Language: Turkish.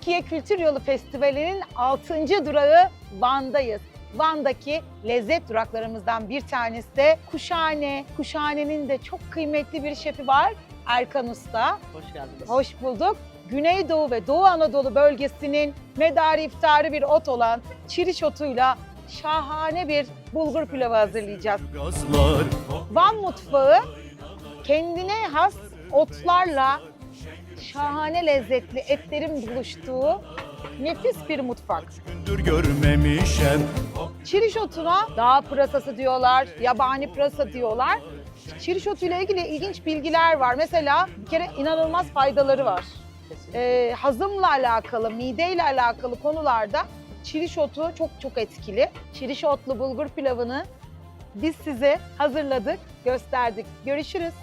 Türkiye Kültür Yolu Festivali'nin 6. durağı Van'dayız. Van'daki lezzet duraklarımızdan bir tanesi de Kuşhane. Kuşhane'nin de çok kıymetli bir şefi var. Erkan Usta. Hoş geldiniz. Hoş bulduk. Güneydoğu ve Doğu Anadolu bölgesinin medarı iftarı bir ot olan çiriş otuyla şahane bir bulgur pilavı hazırlayacağız. Van mutfağı kendine has otlarla şahane lezzetli etlerin buluştuğu nefis bir mutfak. gündür görmemişem Çiriş otuna dağ pırasası diyorlar, yabani pırasa diyorlar. Çiriş otuyla ilgili ilginç bilgiler var. Mesela bir kere inanılmaz faydaları var. Ee, hazımla alakalı, mideyle alakalı konularda çiriş otu çok çok etkili. Çiriş otlu bulgur pilavını biz size hazırladık, gösterdik. Görüşürüz.